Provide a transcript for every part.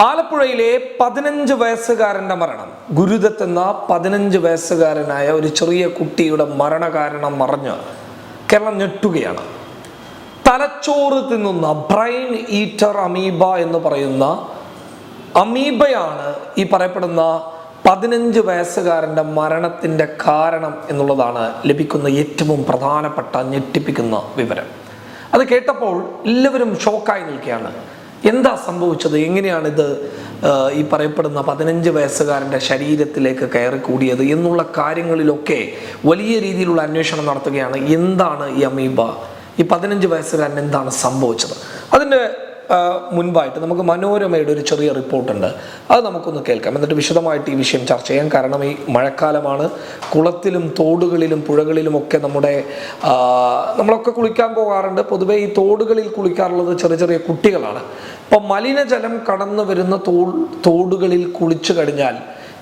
ആലപ്പുഴയിലെ പതിനഞ്ച് വയസ്സുകാരന്റെ മരണം. ഗുരുദത്തെന്ന പതിനഞ്ച് വയസ്സുകാരനായ ഒരു ചെറിയ കുട്ടിയുടെ മരണകാരണം മറഞ്ഞ് കേരളം ഞെട്ടുകയാണ്. തലച്ചോറ് തിന്നുന്ന ബ്രെയിൻ ഈറ്റർ അമീബ എന്ന് പറയുന്ന അമീബയാണ് ഈ പറയപ്പെടുന്ന പതിനഞ്ച് വയസ്സുകാരന്റെ മരണത്തിന്റെ കാരണം എന്നുള്ളതാണ് ലഭിക്കുന്ന ഏറ്റവും പ്രധാനപ്പെട്ട ഞെട്ടിപ്പിക്കുന്ന വിവരം. അത് കേട്ടപ്പോൾ എല്ലാവരും ഷോക്കായി നിൽക്കുകയാണ്. എന്താ സംഭവിച്ചത്? എങ്ങനെയാണ് ഇത് ഈ പറയപ്പെടുന്ന പതിനഞ്ച് വയസ്സുകാരന്റെ ശരീരത്തിലേക്ക് കയറി കൂടിയത് എന്നുള്ള കാര്യങ്ങളിലൊക്കെ വലിയ രീതിയിലുള്ള അന്വേഷണം നടത്തുകയാണ്. എന്താണ് ഈ അമീബ? ഈ പതിനഞ്ച് വയസ്സുകാരൻ എന്താണ് സംഭവിച്ചത്? അതിന്റെ മുൻപായിട്ട് നമുക്ക് മനോരമയുടെ ഒരു ചെറിയ റിപ്പോർട്ടുണ്ട്. അത് നമുക്കൊന്ന് കേൾക്കാം. എന്നിട്ട് വിശദമായിട്ട് ഈ വിഷയം ചർച്ച ചെയ്യാം. കാരണം ഈ മഴക്കാലമാണ്. കുളത്തിലും തോടുകളിലും പുഴകളിലും ഒക്കെ നമ്മുടെ നമ്മളൊക്കെ കുളിക്കാൻ പോകാറുണ്ട്. പൊതുവെ ഈ തോടുകളിൽ കുളിക്കാറുള്ളത് ചെറിയ ചെറിയ കുട്ടികളാണ്. അപ്പം മലിനജലം കടന്നു വരുന്ന തോ തോടുകളിൽ കുളിച്ചു കഴിഞ്ഞാൽ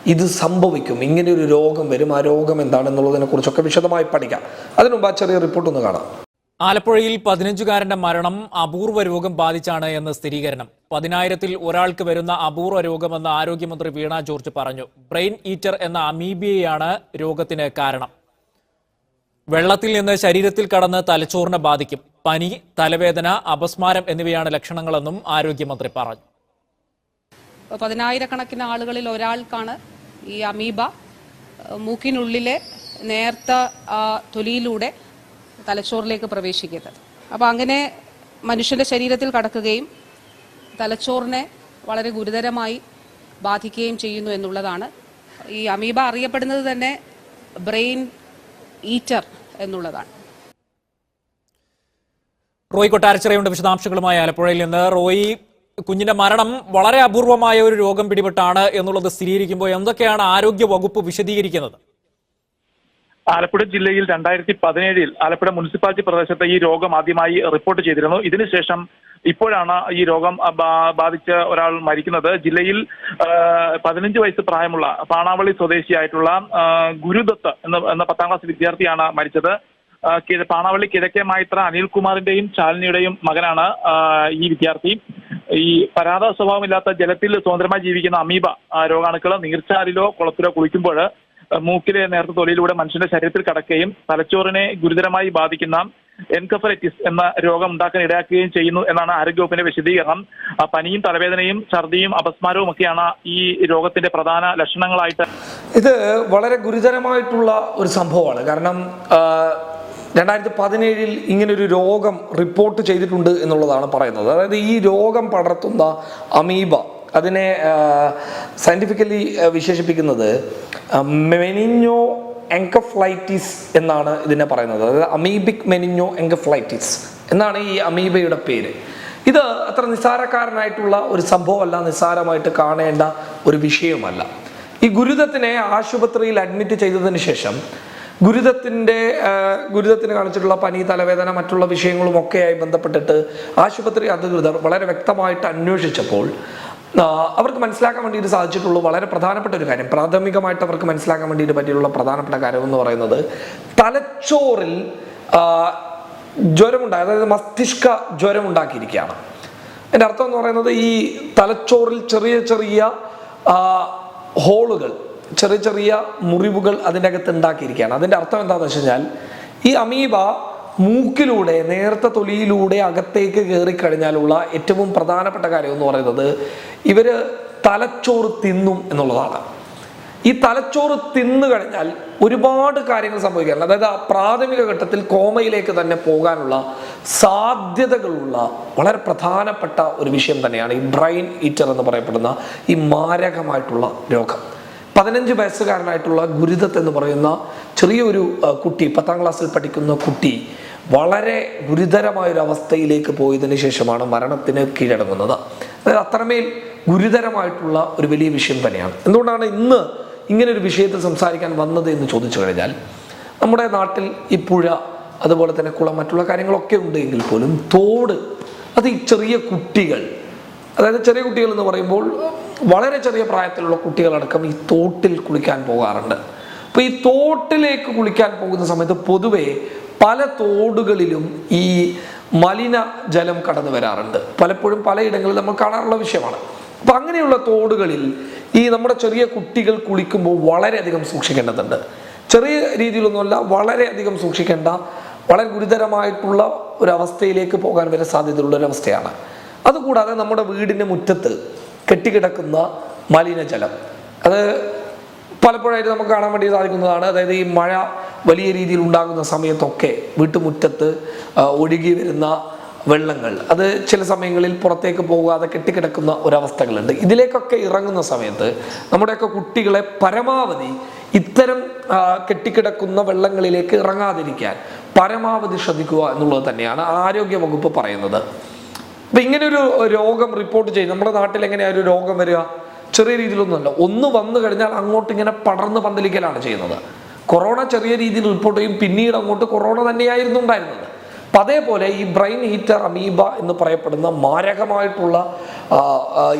ഇത് സംഭവിക്കും. ഇങ്ങനെ ഒരു രോഗം വരും. ആ രോഗം എന്താണെന്നുള്ളതിനെ കുറിച്ചൊക്കെ വിശദമായി പഠിക്കാം. അതിനുമുമ്പ് ആ ചെറിയ റിപ്പോർട്ട് ഒന്ന് കാണാം. ആലപ്പുഴയിൽ പതിനഞ്ചുകാരന്റെ മരണം അപൂർവ രോഗം ബാധിച്ചാണ് എന്ന് സ്ഥിരീകരണം. പതിനായിരത്തിൽ ഒരാൾക്ക് വരുന്ന അപൂർവ രോഗമെന്ന് ആരോഗ്യമന്ത്രി വീണ ജോർജ് പറഞ്ഞു. ബ്രെയിൻ ഈറ്റർ എന്ന അമീബിയയാണ് രോഗത്തിന് കാരണം. വെള്ളത്തിൽ നിന്ന് ശരീരത്തിൽ കടന്ന് തലച്ചോറിനെ ബാധിക്കും. പനി തലവേദന അപസ്മാരം എന്നിവയാണ് ലക്ഷണങ്ങളെന്നും ആരോഗ്യമന്ത്രി പറഞ്ഞു. പതിനായിരക്കണക്കിന് ആളുകളിൽ ഒരാൾക്കാണ് ഈ അമീബ. മൂക്കിനുള്ളിലെ നേർത്ത തൊലിയിലൂടെ തലച്ചോറിലേക്ക് പ്രവേശിക്കുന്നത്. അപ്പോൾ അങ്ങനെ മനുഷ്യന്റെ ശരീരത്തിൽ കടക്കുകയും തലച്ചോറിനെ വളരെ ഗുരുതരമായി ബാധിക്കുകയും ചെയ്യുന്നു എന്നുള്ളതാണ്. ഈ അമീബ അറിയപ്പെടുന്നത് തന്നെ ബ്രെയിൻ ഈറ്റർ എന്നുള്ളതാണ്. റോയ് കൊട്ടാരച്ചിറയുണ്ട്. വിശദാംശങ്ങളുമായി ആലപ്പുഴയിൽ നിന്ന് റോയി കുഞ്ഞിന്റെ മരണം വളരെ അപൂർവമായ ഒരു രോഗം പിടിപെട്ടാണ് എന്നുള്ളത് സ്ഥിരീകരിക്കുമ്പോൾ എന്തൊക്കെയാണ് ആരോഗ്യ വകുപ്പ് വിശദീകരിക്കുന്നത്? ആലപ്പുഴ ജില്ലയിൽ രണ്ടായിരത്തി പതിനേഴിൽ ആലപ്പുഴ മുനിസിപ്പാലിറ്റി പ്രദേശത്ത് ഈ രോഗം ആദ്യമായി റിപ്പോർട്ട് ചെയ്തിരുന്നു. ഇതിനുശേഷം ഇപ്പോഴാണ് ഈ രോഗം ബാധിച്ച ഒരാൾ മരിക്കുന്നത്. ജില്ലയിൽ പതിനഞ്ച് വയസ്സ് പ്രായമുള്ള പാണാവളി സ്വദേശിയായിട്ടുള്ള ഗുരുദത്ത് എന്ന എന്ന പത്താം ക്ലാസ് വിദ്യാർത്ഥിയാണ് മരിച്ചത്. പാണാവള്ളി കിഴക്കേ മായിത്ര അനിൽകുമാറിന്റെയും ശാലിനിയുടെയും മകനാണ് ഈ വിദ്യാർത്ഥി. ഈ പരാത സ്വഭാവമില്ലാത്ത ജലത്തിൽ സ്വതന്ത്രമായി ജീവിക്കുന്ന അമീബ രോഗാണുക്കൾ നീർച്ചാലിലോ കുളത്തിലോ കുളിക്കുമ്പോൾ മൂക്കിലെ നേർത്ത തൊലിയിലൂടെ മനുഷ്യന്റെ ശരീരത്തിൽ കടക്കുകയും തലച്ചോറിനെ ഗുരുതരമായി ബാധിക്കുന്ന എൻകഫലൈറ്റിസ് എന്ന രോഗം ഉണ്ടാക്കാൻ ഇടയാക്കുകയും ചെയ്യുന്നു എന്നാണ് ആരോഗ്യവകുപ്പിന്റെ വിശദീകരണം. ആ, പനിയും തലവേദനയും ഛർദിയും അപസ്മാരവും ഒക്കെയാണ് ഈ രോഗത്തിന്റെ പ്രധാന ലക്ഷണങ്ങളായിട്ട് ഇത് വളരെ ഗുരുതരമായിട്ടുള്ള ഒരു സംഭവമാണ്. കാരണം രണ്ടായിരത്തി പതിനേഴിൽ ഇങ്ങനൊരു രോഗം റിപ്പോർട്ട് ചെയ്തിട്ടുണ്ട് എന്നുള്ളതാണ് പറയുന്നത്. അതായത് ഈ രോഗം പടർത്തുന്ന അമീബ അതിനെ സയന്റിഫിക്കലി വിശേഷിപ്പിക്കുന്നത് മെനിഞ്ഞോ എൻകഫ്ലൈറ്റിസ് എന്നാണ് ഇതിനെ പറയുന്നത്. അതായത് അമീബിക് മെനിഞ്ഞോ എൻകഫ്ലൈറ്റിസ് എന്നാണ് ഈ അമീബയുടെ പേര്. ഇത് അത്ര നിസ്സാരക്കാരനായിട്ടുള്ള ഒരു സംഭവമല്ല നിസ്സാരമായിട്ട് കാണേണ്ട ഒരു വിഷയവുമല്ല ഈ ഗുരുതത്തിനെ ആശുപത്രിയിൽ അഡ്മിറ്റ് ചെയ്തതിന് ശേഷം ഗുരുതത്തിന്റെ ഗുരുതത്തിന് കാണിച്ചിട്ടുള്ള പനി തലവേദന മറ്റുള്ള വിഷയങ്ങളും ഒക്കെയായി ബന്ധപ്പെട്ടിട്ട് ആശുപത്രി അധികൃതർ വളരെ വ്യക്തമായിട്ട് അന്വേഷിച്ചപ്പോൾ അവർക്ക് മനസ്സിലാക്കാൻ വേണ്ടിയിട്ട് സാധിച്ചിട്ടുള്ളൂ വളരെ പ്രധാനപ്പെട്ട ഒരു കാര്യം. പ്രാഥമികമായിട്ട് അവർക്ക് മനസ്സിലാക്കാൻ വേണ്ടിയിട്ട് പറ്റിയിട്ടുള്ള പ്രധാനപ്പെട്ട കാര്യം എന്ന് പറയുന്നത് തലച്ചോറിൽ ജ്വരമുണ്ടായ അതായത് മസ്തിഷ്ക ജ്വരം ഉണ്ടാക്കിയിരിക്കുകയാണ് എന്റെ അർത്ഥം എന്ന് പറയുന്നത് ഈ തലച്ചോറിൽ ചെറിയ ചെറിയ ഹോളുകൾ ചെറിയ ചെറിയ മുറിവുകൾ അതിന്റെ അകത്ത് ഉണ്ടാക്കിയിരിക്കുകയാണ്. അതിന്റെ അർത്ഥം എന്താണെന്ന് വെച്ച് കഴിഞ്ഞാൽ ഈ അമീബ മൂക്കിലൂടെ നേർത്ത തൊലിയിലൂടെ അകത്തേക്ക് കയറിക്കഴിഞ്ഞാലുള്ള ഏറ്റവും പ്രധാനപ്പെട്ട കാര്യം എന്ന് പറയുന്നത് ഇവർ തലച്ചോറ് തിന്നും എന്നുള്ളതാണ്. ഈ തലച്ചോറ് തിന്നു കഴിഞ്ഞാൽ ഒരുപാട് കാര്യങ്ങൾ സംഭവിക്കാറുണ്ട്. അതായത് ആ പ്രാഥമിക ഘട്ടത്തിൽ കോമയിലേക്ക് തന്നെ പോകാനുള്ള സാധ്യതകളുള്ള വളരെ പ്രധാനപ്പെട്ട ഒരു വിഷയം തന്നെയാണ് ഈ ബ്രെയിൻ ഈറ്റർ എന്ന് പറയപ്പെടുന്ന ഈ മാരകമായിട്ടുള്ള രോഗം. പതിനഞ്ച് വയസ്സുകാരനായിട്ടുള്ള ഗുരുതത്ത് എന്ന് പറയുന്ന ചെറിയൊരു കുട്ടി പത്താം ക്ലാസ്സിൽ പഠിക്കുന്ന കുട്ടി വളരെ ഗുരുതരമായൊരു അവസ്ഥയിലേക്ക് പോയതിനു ശേഷമാണ് മരണത്തിന് കീഴടങ്ങുന്നത്. അതായത് അത്രമേൽ ഗുരുതരമായിട്ടുള്ള ഒരു വലിയ വിഷയം തന്നെയാണ്. എന്തുകൊണ്ടാണ് ഇന്ന് ഇങ്ങനെ ഒരു വിഷയത്തിൽ സംസാരിക്കാൻ വന്നത് എന്ന് ചോദിച്ചു കഴിഞ്ഞാൽ നമ്മുടെ നാട്ടിൽ ഈ പുഴ അതുപോലെ തന്നെ കുളം മറ്റുള്ള കാര്യങ്ങളൊക്കെ ഉണ്ട് എങ്കിൽ പോലും തോട് അത് ഈ ചെറിയ കുട്ടികൾ അതായത് ചെറിയ കുട്ടികൾ എന്ന് പറയുമ്പോൾ വളരെ ചെറിയ പ്രായത്തിലുള്ള കുട്ടികളടക്കം ഈ തോട്ടിൽ കുളിക്കാൻ പോകാറുണ്ട്. അപ്പോൾ ഈ തോട്ടിലേക്ക് കുളിക്കാൻ പോകുന്ന സമയത്ത് പൊതുവേ പല തോടുകളിലും ഈ മലിന ജലം കടന്നു വരാറുണ്ട്. പലപ്പോഴും പലയിടങ്ങളിൽ നമ്മൾ കാണാറുള്ള വിഷയമാണ്. അപ്പം അങ്ങനെയുള്ള തോടുകളിൽ ഈ നമ്മുടെ ചെറിയ കുട്ടികൾ കുളിക്കുമ്പോൾ വളരെയധികം സൂക്ഷിക്കേണ്ടതുണ്ട്. ചെറിയ രീതിയിലൊന്നുമല്ല വളരെയധികം സൂക്ഷിക്കേണ്ട വളരെ ഗുരുതരമായിട്ടുള്ള ഒരു അവസ്ഥയിലേക്ക് പോകാൻ വരെ സാധ്യതയുള്ള ഒരു അവസ്ഥയാണ് അതുകൂടാതെ നമ്മുടെ വീടിന്റെ മുറ്റത്ത് കെട്ടിക്കിടക്കുന്ന മലിനജലം. അത് പലപ്പോഴായിട്ട് നമുക്ക് കാണാൻ വേണ്ടി സാധിക്കുന്നതാണ്. അതായത് ഈ മഴ വലിയ രീതിയിൽ ഉണ്ടാകുന്ന സമയത്തൊക്കെ വീട്ടുമുറ്റത്ത് ഒഴുകി വരുന്ന വെള്ളങ്ങൾ. അത് ചില സമയങ്ങളിൽ പുറത്തേക്ക് പോകാതെ കെട്ടിക്കിടക്കുന്ന ഒരവസ്ഥകളുണ്ട്. ഇതിലേക്കൊക്കെ ഇറങ്ങുന്ന സമയത്ത് നമ്മുടെയൊക്കെ കുട്ടികളെ പരമാവധി ഇത്തരം കെട്ടിക്കിടക്കുന്ന വെള്ളങ്ങളിലേക്ക് ഇറങ്ങാതിരിക്കാൻ പരമാവധി ശ്രദ്ധിക്കുക എന്നുള്ളത് തന്നെയാണ് ആരോഗ്യ വകുപ്പ് പറയുന്നത്. അപ്പം ഇങ്ങനെ ഒരു രോഗം റിപ്പോർട്ട് ചെയ്യും നമ്മുടെ നാട്ടിൽ എങ്ങനെയാ ഒരു രോഗം വരിക? ചെറിയ രീതിയിലൊന്നുമല്ല. ഒന്ന് വന്നു കഴിഞ്ഞാൽ അങ്ങോട്ട് ഇങ്ങനെ പടർന്ന് പന്തലിക്കലാണ് ചെയ്യുന്നത്. കൊറോണ ചെറിയ രീതിയിൽ റിപ്പോർട്ട് ചെയ്യും പിന്നീട് അങ്ങോട്ട് കൊറോണ തന്നെയായിരുന്നു ഉണ്ടായിരുന്നത്. അപ്പം അതേപോലെ ഈ ബ്രെയിൻ ഹീറ്റർ അമീബ എന്ന് പറയപ്പെടുന്ന മാരകമായിട്ടുള്ള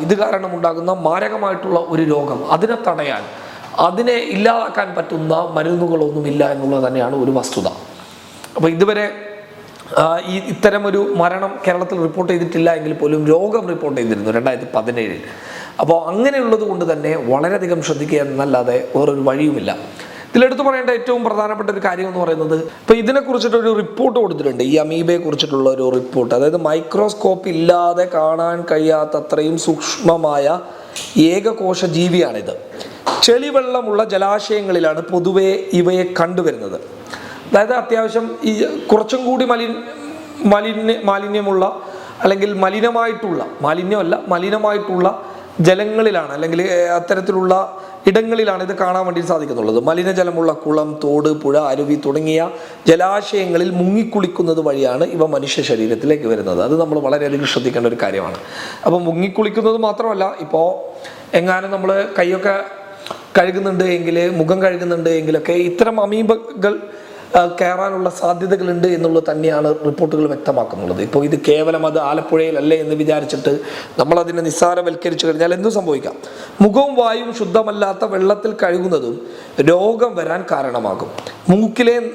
ഇത് കാരണം ഉണ്ടാകുന്ന മാരകമായിട്ടുള്ള ഒരു രോഗം അതിനെ തടയാൻ അതിനെ ഇല്ലാതാക്കാൻ പറ്റുന്ന മരുന്നുകളൊന്നുമില്ല എന്നുള്ളത് തന്നെയാണ് ഒരു വസ്തുത. അപ്പോൾ ഇതുവരെ ഈ ഇത്തരം ഒരു മരണം കേരളത്തിൽ റിപ്പോർട്ട് ചെയ്തിട്ടില്ല എങ്കിൽ പോലും രോഗം റിപ്പോർട്ട് ചെയ്തിരുന്നു രണ്ടായിരത്തി പതിനേഴിൽ. അപ്പോൾ അങ്ങനെയുള്ളത് കൊണ്ട് തന്നെ വളരെയധികം ശ്രദ്ധിക്കുക എന്നല്ലാതെ വേറൊരു വഴിയുമില്ല. ഇതിലെടുത്ത് പറയേണ്ട ഏറ്റവും പ്രധാനപ്പെട്ട ഒരു കാര്യം എന്ന് പറയുന്നത് ഇപ്പോൾ ഇതിനെ കുറിച്ചിട്ടൊരു റിപ്പോർട്ട് കൊടുത്തിട്ടുണ്ട്. ഈ അമീബയെ കുറിച്ചിട്ടുള്ള ഒരു റിപ്പോർട്ട് അതായത് മൈക്രോസ്കോപ്പ് ഇല്ലാതെ കാണാൻ കഴിയാത്ത അത്രയും സൂക്ഷ്മമായ ഏകകോശ ജീവിയാണിത്. ചെളിവെള്ളമുള്ള ജലാശയങ്ങളിലാണ് പൊതുവെ ഇവയെ കണ്ടുവരുന്നത്. അതായത് അത്യാവശ്യം ഈ കുറച്ചും കൂടി മലിന് മലിന്യ മാലിന്യമുള്ള അല്ലെങ്കിൽ മലിനമായിട്ടുള്ള മാലിന്യമല്ല മലിനമായിട്ടുള്ള ജലങ്ങളിലാണ് അല്ലെങ്കിൽ അത്തരത്തിലുള്ള ഇടങ്ങളിലാണ് ഇത് കാണാൻ വേണ്ടി സാധിക്കുന്നുള്ളത്. മലിനജലമുള്ള കുളം തോട് പുഴ അരുവി തുടങ്ങിയ ജലാശയങ്ങളിൽ മുങ്ങിക്കുളിക്കുന്നത് വഴിയാണ് ഇവ മനുഷ്യ ശരീരത്തിലേക്ക് വരുന്നത്. അത് നമ്മൾ വളരെയധികം ശ്രദ്ധിക്കേണ്ട ഒരു കാര്യമാണ്. അപ്പോൾ മുങ്ങിക്കുളിക്കുന്നത് മാത്രമല്ല ഇപ്പോൾ എങ്ങാനും നമ്മൾ കൈയൊക്കെ കഴുകുന്നുണ്ട് എങ്കിൽ മുഖം കഴുകുന്നുണ്ട് എങ്കിലൊക്കെ ഇത്തരം അമീബകൾ കയറാനുള്ള സാധ്യതകളുണ്ട് എന്നുള്ളത് തന്നെയാണ് റിപ്പോർട്ടുകൾ വ്യക്തമാക്കുന്നുള്ളത് ഇപ്പോൾ ഇത് കേവലം അത് ആലപ്പുഴയിലല്ലേ എന്ന് വിചാരിച്ചിട്ട് നമ്മളതിനെ നിസ്സാരവൽക്കരിച്ചു കഴിഞ്ഞാൽ എന്തു സംഭവിക്കാം. മുഖവും വായും ശുദ്ധമല്ലാത്ത വെള്ളത്തിൽ കഴുകുന്നതും രോഗം വരാൻ കാരണമാകും. മൂക്കിലെ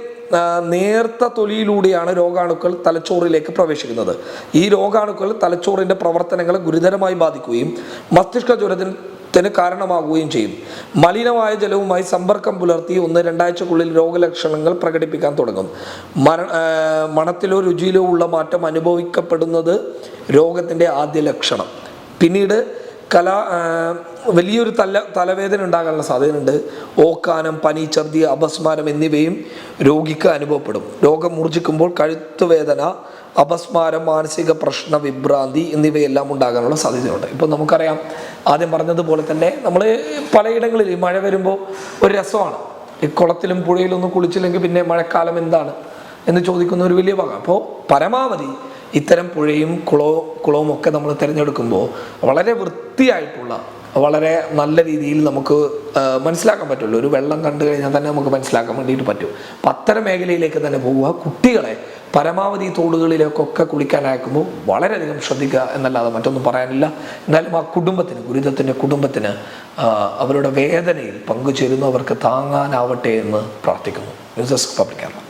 നേർത്ത തൊലിയിലൂടെയാണ് രോഗാണുക്കൾ തലച്ചോറിലേക്ക് പ്രവേശിക്കുന്നത്. ഈ രോഗാണുക്കൾ തലച്ചോറിന്റെ പ്രവർത്തനങ്ങളെ ഗുരുതരമായി ബാധിക്കുകയും മസ്തിഷ്ക ജ്വരത്തിന് കാരണമാകുകയും ചെയ്യും. മലിനമായ ജലവുമായി സമ്പർക്കം പുലർത്തി ഒന്ന് രണ്ടാഴ്ചക്കുള്ളിൽ രോഗലക്ഷണങ്ങൾ പ്രകടിപ്പിക്കാൻ തുടങ്ങും. മര ആ, മണത്തിലോ രുചിയിലോ ഉള്ള മാറ്റം അനുഭവിക്കപ്പെടുന്നത് രോഗത്തിന്റെ ആദ്യ ലക്ഷണം. പിന്നീട് കല വലിയൊരു തല തലവേദന ഉണ്ടാകാനുള്ള സാധ്യതയുണ്ട്. ഓക്കാനം പനി ഛർദി അപസ്മാരം എന്നിവയും രോഗിക്ക് അനുഭവപ്പെടും. രോഗം മൂർജിക്കുമ്പോൾ കഴുത്തുവേദന അപസ്മാരം മാനസിക പ്രശ്ന വിഭ്രാന്തി എന്നിവയെല്ലാം ഉണ്ടാകാനുള്ള സാധ്യതയുണ്ട്. ഇപ്പോൾ നമുക്കറിയാം ആദ്യം പറഞ്ഞതുപോലെ തന്നെ നമ്മൾ പലയിടങ്ങളിൽ ഈ മഴ വരുമ്പോൾ ഒരു രസമാണ്. ഈ കുളത്തിലും പുഴയിലൊന്നും കുളിച്ചില്ലെങ്കിൽ പിന്നെ മഴക്കാലം എന്താണ് എന്ന് ചോദിക്കുന്ന ഒരു വലിയ ഭാഗം. അപ്പോൾ പരമാവധി ഇത്തരം പുഴയും കുളവും കുളവും ഒക്കെ നമ്മൾ തിരഞ്ഞെടുക്കുമ്പോൾ വളരെ വൃത്തിയായിട്ടുള്ള വളരെ നല്ല രീതിയിൽ നമുക്ക് മനസ്സിലാക്കാൻ പറ്റുള്ളൂ. ഒരു വെള്ളം കണ്ടു കഴിഞ്ഞാൽ തന്നെ നമുക്ക് മനസ്സിലാക്കാൻ വേണ്ടിയിട്ട് പറ്റും. അപ്പം അത്തരം മേഖലയിലേക്ക് തന്നെ പോവുക കുട്ടികളെ പരമാവധി തോടുകളിലേക്കൊക്കെ കുളിക്കാൻ അയക്കുമ്പോൾ വളരെയധികം ശ്രദ്ധിക്കുക എന്നല്ലാതെ മറ്റൊന്നും പറയാനില്ല. എന്നാലും ആ കുടുംബത്തിന് ഗുരുതത്തിന്റെ കുടുംബത്തിന് അവരുടെ വേദനയിൽ പങ്കുചേരുന്നവർക്ക് താങ്ങാനാവട്ടെ എന്ന് പ്രാർത്ഥിക്കുന്നു. News desk public Kerala.